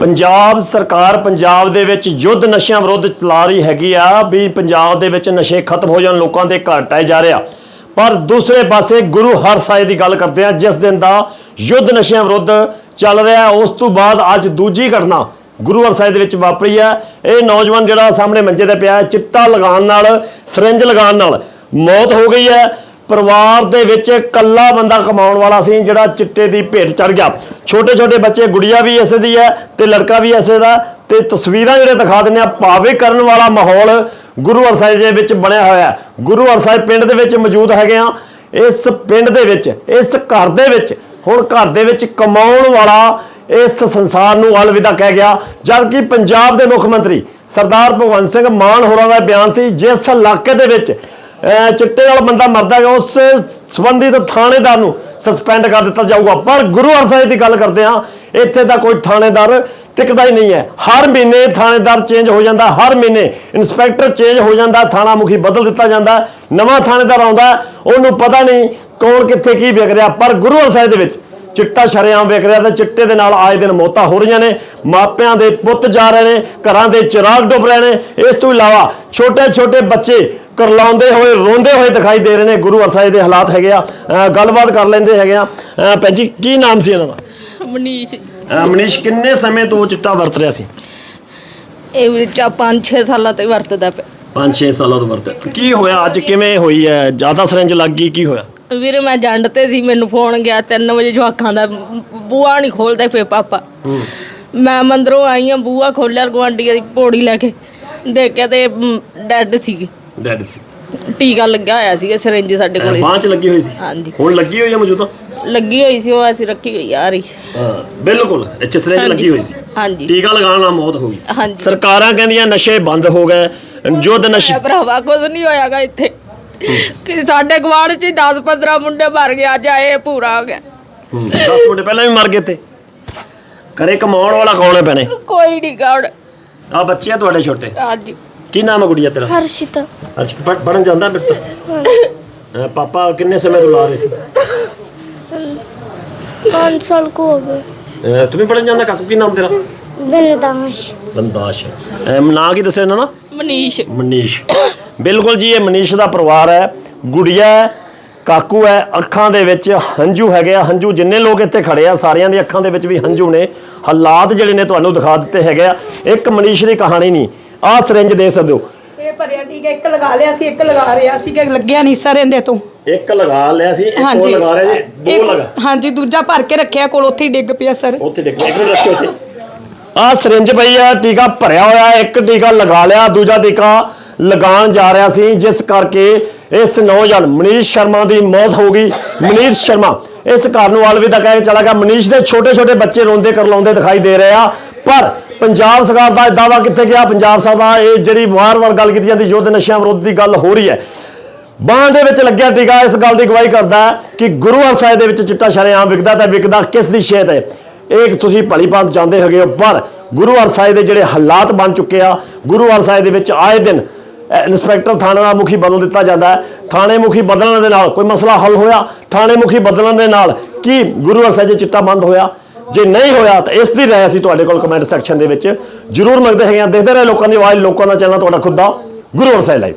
ਪੰਜਾਬ ਸਰਕਾਰ ਪੰਜਾਬ ਦੇ ਵਿੱਚ ਯੁੱਧ ਨਸ਼ਿਆਂ ਵਿਰੁੱਧ ਚਲਾ ਰਹੀ ਹੈਗੀ ਆ, ਵੀ ਪੰਜਾਬ ਦੇ ਵਿੱਚ ਨਸ਼ੇ ਖਤਮ ਹੋ ਜਾਣ, ਲੋਕਾਂ ਦੇ ਘਰ ਟਾਏ ਜਾ ਰਿਹਾ ਪਰ ਦੂਸਰੇ ਪਾਸੇ ਗੁਰੂ ਹਰ ਸਾਹਿਬ ਦੀ ਗੱਲ ਕਰਦੇ ਆ, ਜਿਸ ਦਿਨ ਦਾ ਯੁੱਧ ਨਸ਼ਿਆਂ ਵਿਰੁੱਧ ਚੱਲ ਰਿਹਾ, ਉਸ ਤੋਂ ਬਾਅਦ ਅੱਜ ਦੂਜੀ ਘਟਨਾ ਗੁਰੂ ਹਰ ਸਾਹਿਬ ਦੇ ਵਿੱਚ ਵਾਪਰੀ ਹੈ ਇਹ ਨੌਜਵਾਨ ਜਿਹੜਾ ਸਾਹਮਣੇ ਮੰਜੇ ਤੇ ਪਿਆ, ਚਿੱਟਾ ਲਗਾਉਣ ਨਾਲ, ਸਿਰਿੰਜ ਲਗਾਉਣ ਨਾਲ ਮੌਤ ਹੋ ਗਈ ਹੈ। ਪਰਿਵਾਰ ਦੇ ਵਿੱਚ ਇਕੱਲਾ ਬੰਦਾ ਕਮਾਉਣ ਵਾਲਾ ਸੀ ਜਿਹੜਾ ਚਿੱਟੇ ਦੀ ਭੇਟ ਚੜ ਗਿਆ। ਛੋਟੇ ਛੋਟੇ ਬੱਚੇ, ਗੁੜੀਆ ਵੀ ਇਸੇ ਦੀ ਹੈ ਤੇ ਲੜਕਾ ਵੀ ਇਸੇ ਦਾ। ਤੇ ਤਸਵੀਰਾਂ ਜਿਹੜੇ ਦਿਖਾ ਦਿੰਦੇ ਆ, ਭਾਵੇ ਕਰਨ ਵਾਲਾ ਮਾਹੌਲ ਗੁਰੂ ਸਾਹਿਬ ਦੇ ਵਿੱਚ ਬਣਿਆ ਹੋਇਆ ਹੈ। ਗੁਰੂ ਸਾਹਿਬ ਪਿੰਡ ਦੇ ਵਿੱਚ ਮੌਜੂਦ ਹੈਗੇ ਆ। ਇਸ ਪਿੰਡ ਦੇ ਵਿੱਚ, ਇਸ ਘਰ ਦੇ ਵਿੱਚ, ਹੁਣ ਘਰ ਦੇ ਵਿੱਚ ਕਮਾਉਣ ਵਾਲਾ ਇਸ ਸੰਸਾਰ ਨੂੰ ਅਲਵਿਦਾ ਕਹਿ ਗਿਆ। ਜਦਕਿ ਪੰਜਾਬ ਦੇ ਮੁੱਖ ਮੰਤਰੀ ਸਰਦਾਰ ਭਗਵੰਤ ਸਿੰਘ ਮਾਨ ਹੋਰਾਂ ਦਾ ਬਿਆਨ ਸੀ, ਜਿਸ ਇਲਾਕੇ ਦੇ ਵਿੱਚ ਚਿੱਟੇ ਨਾਲ ਬੰਦਾ ਮਰਦਾ ਹੈ ਉਸ ਸੰਬੰਧਿਤ ਥਾਣੇਦਾਰ ਨੂੰ ਸਸਪੈਂਡ ਕਰ ਦਿੱਤਾ ਜਾਊਗਾ। ਪਰ ਗੁਰੂ ਹਰਸਾਏ ਦੀ ਗੱਲ ਕਰਦੇ ਹਾਂ, ਇੱਥੇ ਦਾ ਕੋਈ ਥਾਣੇਦਾਰ ਟਿਕਦਾ ਹੀ ਨਹੀਂ ਹੈ। ਹਰ ਮਹੀਨੇ ਥਾਣੇਦਾਰ ਚੇਂਜ ਹੋ ਜਾਂਦਾ, ਹਰ ਮਹੀਨੇ ਇੰਸਪੈਕਟਰ ਚੇਂਜ ਹੋ ਜਾਂਦਾ, ਥਾਣਾ ਮੁਖੀ ਬਦਲ ਦਿੱਤਾ ਜਾਂਦਾ, ਨਵਾਂ ਥਾਣੇਦਾਰ ਆਉਂਦਾ, ਉਹਨੂੰ ਪਤਾ ਨਹੀਂ ਕੌਣ ਕਿੱਥੇ ਕੀ ਵਿਕ ਰਿਹਾ। ਪਰ ਗੁਰੂ ਹਰਸਾਏ ਦੇ ਵਿੱਚ ਚਿੱਟਾ ਸ਼ਰੇਆਮ ਵਿਕ ਰਿਹਾ ਤੇ ਚਿੱਟੇ ਦੇ ਨਾਲ ਆਏ ਦਿਨ ਮੌਤਾਂ ਹੋ ਰਹੀਆਂ ਨੇ। ਮਾਪਿਆਂ ਦੇ ਪੁੱਤ ਜਾ ਰਹੇ ਨੇ, ਘਰਾਂ ਦੇ ਚਿਰਾਗ ਡੁੱਬ ਰਹੇ ਨੇ। ਇਸ ਤੋਂ ਇਲਾਵਾ ਛੋਟੇ ਛੋਟੇ ਬੱਚੇ ਕਰਲਾਉਂਦੇ ਹੋਏ ਰੋਂਦੇ ਹੋਏ ਦਿਖਾਈ ਦੇ ਰਹੇ ਨੇ ਗੁਰੂ ਅਰਸਾਏ ਦੇ ਹਾਲਾਤ ਹੈਗੇ ਆ। ਗੱਲਬਾਤ ਕਰ ਲੈਂਦੇ ਹੈਗੇ ਆ। ਭੈਣ ਜੀ ਕੀ ਨਾਮ ਸੀ ਇਹਨਾਂ ਦਾ? ਮਨੀਸ਼। ਮਨੀਸ਼ ਕਿੰਨੇ ਸਮੇਂ ਤੋਂ ਚਿੱਟਾ ਵਰਤ ਰਿਹਾ ਸੀ? ਇਹ ਵਿੱਚਾ 5-6 ਸਾਲਾਂ ਤੋਂ ਹੀ ਵਰਤਦਾ ਪਿਆ। 5-6 ਸਾਲਾਂ ਤੋਂ ਵਰਤ ਕੀ ਹੋਇਆ? ਅੱਜ ਕਿਵੇਂ ਹੋਈ ਹੈ? ਜ਼ਿਆਦਾ ਸਿਰੰਜ ਲੱਗ ਗਈ ਕੀ ਹੋਇਆ? ਵੀਰ ਮੈਂ ਜੰਡ ਤੇ ਸੀ ਮੈਨੂੰ ਫੋਨ ਗਿਆ 3 ਵਜੇ ਜਵਾਕਾਂ ਦਾ ਬੂਆ ਨਹੀਂ ਖੋਲਦੇ ਪਏ ਪਾਪਾ। ਮੈਂ ਮੰਦਰੋਂ ਆਈ ਆ ਬੂਆ ਖੋਲਿਆ ਗਵਾਂਢੀਆਂ ਦੀ ਪੌੜੀ ਲੈ ਕੇ ਦੇਖਿਆ ਤੇ ਡੈੱਡ ਸੀ ਡੈਡ ਸੀ। ਟੀਕਾ ਲੱਗਿਆ ਹੋਇਆ ਸੀ ਸਿਰਿੰਜ ਸਾਡੇ ਕੋਲੇ ਬਾਂਹ ਚ ਲੱਗੀ ਹੋਈ ਸੀ? ਹਾਂਜੀ। ਹੁਣ ਲੱਗੀ ਹੋਈ ਹੈ ਮੌਜੂਦਾ? ਲੱਗੀ ਹੋਈ ਸੀ ਉਹ ਅਸੀਂ ਰੱਖੀ ਗਈ ਆ ਰਹੀ। ਹਾਂ ਬਿਲਕੁਲ। ਸਿਰੰਜ ਹਾਂਜੀ। ਲੱਗੀ ਹੋਈ ਸੀ। ਹਾਂਜੀ। ਟੀਕਾ ਲਗਾਉਣ ਨਾਲ ਮੌਤ ਹੋ ਗਈ। ਹਾਂਜੀ। ਸਰਕਾਰਾਂ ਕਹਿੰਦੀਆਂ ਨਸ਼ੇ ਬੰਦ ਹੋ ਗਏ ਯੁੱਧ ਨਸ਼ੇ ਭਰਾਵਾ ਕੁਝ ਨਹੀਂ ਹੋਇਆਗਾ ਇੱਥੇ। ਕਿ ਸਾਡੇ ਗਵਾਂਢ ਚ 10 15 ਮੁੰਡੇ ਮਰ ਗਏ ਅੱਜ ਆਏ ਪੂਰਾ ਹੋ ਗਿਆ। 10 ਮੁੰਡੇ ਪਹਿਲਾਂ ਵੀ ਮਰ ਗਏ ਤੇ ਘਰੇ ਕਮਾਉਣ ਵਾਲਾ ਕੌਣ ਹੈ ਭੈਣੇ? ਕੋਈ ਨਹੀਂ ਗਾਉਣ ਆ ਬੱਚੇ ਆ ਤੁਹਾਡੇ ਛੋਟੇ। ਹਾਂਜੀ। ਕੀ ਨਾਮ ਹੈ ਗੁੜੀਆ ਤੇਰਾ? ਹਰਸ਼ਿਤਾ। ਅੱਜ ਪੜਨ ਜਾਂਦਾ ਬਿੱਟਾ ਪਾਪਾ ਕਿੰਨੇ ਸਮੇਂ ਤੋਂ ਲਾ ਰਹੇ ਸੀ? 5 ਸਾਲ ਕੋ ਹੋ ਗਏ। ਅਹ ਤੂੰ ਵੀ ਪੜਨ ਜਾਂਦਾ ਕਾਕੂ ਕੀ ਨਾਮ ਤੇਰਾ? ਬਿਨਦਾਸ਼ ਬੰਦਾਸ਼। ਅਹ ਨਾਂ ਕੀ ਦੱਸਿਆ ਇਹਨਾਂ ਦਾ? ਮਨੀਸ਼। ਮਨੀਸ਼। ਬਿਲਕੁਲ ਜੀ ਇਹ ਮਨੀਸ਼ ਦਾ ਪਰਿਵਾਰ ਹੈ। ਗੁੜੀਆ ਹੈ। ਕਾਕੂ ਹੈ ਅੱਖਾਂ ਦੇ ਵਿੱਚ ਹੰਝੂ ਹੈਗੇ ਆ ਹੰਝੂ ਜਿੰਨੇ ਲੋਕ ਇੱਥੇ ਖੜੇ ਆ ਸਾਰਿਆਂ ਦੀ ਅੱਖਾਂ ਦੇ ਵਿੱਚ ਵੀ ਹੰਝੂ ਨੇ। ਹਾਲਾਤ ਜਿਹੜੇ ਨੇ ਤੁਹਾਨੂੰ ਦਿਖਾ ਦਿੱਤੇ ਹੈਗੇ ਆ। ਇੱਕ ਮਨੀਸ਼ ਦੀ ਕਹਾਣੀ ਨਹੀਂ ਆਹ ਸਿਰੰਜ ਦੇ ਸਕਦੇ ਹੋ। ਇਹ ਭਰਿਆ ਠੀਕ ਹੈ ਇੱਕ ਲਗਾ ਲਿਆ ਸੀ ਇੱਕ ਲਗਾ ਰਿਹਾ ਸੀ ਕਿ ਲੱਗਿਆ ਨਹੀਂ ਸਰ ਇਹਦੇ ਤੋਂ। ਇੱਕ ਲਗਾ ਲਿਆ ਸੀ ਇੱਕ ਹੋਰ ਲਗਾ ਰਿਹਾ ਜੀ ਦੋ ਇੱਕ- ਲਗਾ। ਹਾਂਜੀ ਦੂਜਾ ਭਰ ਕੇ ਰੱਖਿਆ ਕੋਲ ਉੱਥੇ ਹੀ ਡਿੱਗ ਪਿਆ ਸਰ। ਉੱਥੇ ਦੇਖੋ ਇੱਕ ਮਿੰਟ ਰੱਖਿਓ ਉੱਥੇ ਆਹ ਸਿਰਿੰਜ ਪਈ ਆ ਟੀਕਾ ਭਰਿਆ ਹੋਇਆ ਇੱਕ ਟੀਕਾ ਲਗਾ ਲਿਆ ਦੂਜਾ ਟੀਕਾ ਲਗਾਉਣ ਜਾ ਰਿਹਾ ਸੀ ਜਿਸ ਕਰਕੇ ਇਸ ਨੌਜਵਾਨ ਮਨੀਸ਼ ਸ਼ਰਮਾ ਦੀ ਮੌਤ ਹੋ ਗਈ। ਮਨੀਸ਼ ਸ਼ਰਮਾ, ਇਸ ਘਰ ਨੂੰ ਅਲਵਿਦਾ ਕਹਿ ਕੇ ਚਲਾ ਗਿਆ। ਮਨੀਸ਼ ਦੇ ਛੋਟੇ ਛੋਟੇ ਬੱਚੇ ਰੋਂਦੇ ਕਰਲਾਉਂਦੇ ਦਿਖਾਈ ਦੇ ਰਹੇ ਆ। ਪਰ ਪੰਜਾਬ ਸਰਕਾਰ ਦਾ ਦਾਵਾ ਕਿੱਥੇ ਗਿਆ? ਪੰਜਾਬ ਸਰਕਾਰ ਦਾ ਇਹ ਜਿਹੜੀ ਵਾਰ-ਵਾਰ ਗੱਲ ਕੀਤੀ ਜਾਂਦੀ, ਯੁੱਧ ਨਸ਼ਿਆਂ ਵਿਰੁੱਧ ਦੀ ਗੱਲ ਹੋ ਰਹੀ ਹੈ। ਬਾਂਹ ਦੇ ਵਿੱਚ ਲੱਗਿਆ ਟੀਕਾ, ਇਸ ਗੱਲ ਦੀ ਗਵਾਹੀ ਕਰਦਾ ਕਿ ਗੁਰੂ ਹਰਸਾਏ ਦੇ ਵਿੱਚ ਚਿੱਟਾ ਸ਼ਰੇਆਮ ਵਿਕਦਾ ਤਾਂ ਵਿਕਦਾ ਕਿਸ ਦੀ ਸ਼ੇਤ ਹੈ? ਇਹ ਤੁਸੀਂ ਭਲੀ ਭਾਂਤ ਜਾਣਦੇ ਹੈਗੇ ਹੋ, ਪਰ ਗੁਰੂ ਹਰਸਾਏ ਦੇ ਜਿਹੜੇ ਹਾਲਾਤ ਬਣ ਚੁੱਕੇ ਆ, ਗੁਰੂ ਹਰਸਾਏ ਦੇ ਵਿੱਚ ਆਏ ਦਿਨ ਅਹ, ਇੰਸਪੈਕਟਰ ਥਾਣੇ ਦਾ ਮੁਖੀ ਬਦਲ ਦਿੱਤਾ ਜਾਂਦਾ ਹੈ। ਥਾਣੇ ਮੁਖੀ ਬਦਲਣ ਦੇ ਨਾਲ ਕੋਈ ਮਸਲਾ ਹੱਲ ਹੋਇਆ? ਥਾਣੇ ਮੁਖੀ ਬਦਲਣ ਦੇ ਨਾਲ ਕੀ ਗੁਰੂ ਹਰਸਾਏ 'ਚ ਚਿੱਟਾ ਬੰਦ ਹੋਇਆ? ਜੇ ਨਹੀਂ ਹੋਇਆ ਤਾਂ ਇਸ ਦੀ ਰਾਏ ਅਸੀਂ ਤੁਹਾਡੇ ਕੋਲ ਕਮੈਂਟ ਸੈਕਸ਼ਨ ਦੇ ਵਿੱਚ ਜਰੂਰ ਮੰਗਦੇ ਹੈਗੇ ਆ ਦੇਖਦੇ ਰਹੇ ਲੋਕਾਂ ਦੀ ਆਵਾਜ਼ ਲੋਕਾਂ ਦਾ ਚੈਨਲ ਤੁਹਾਡਾ ਖੁਦ ਦਾ ਗੁਰੂ ਹਰਸਾਏ ਲਾਈਵ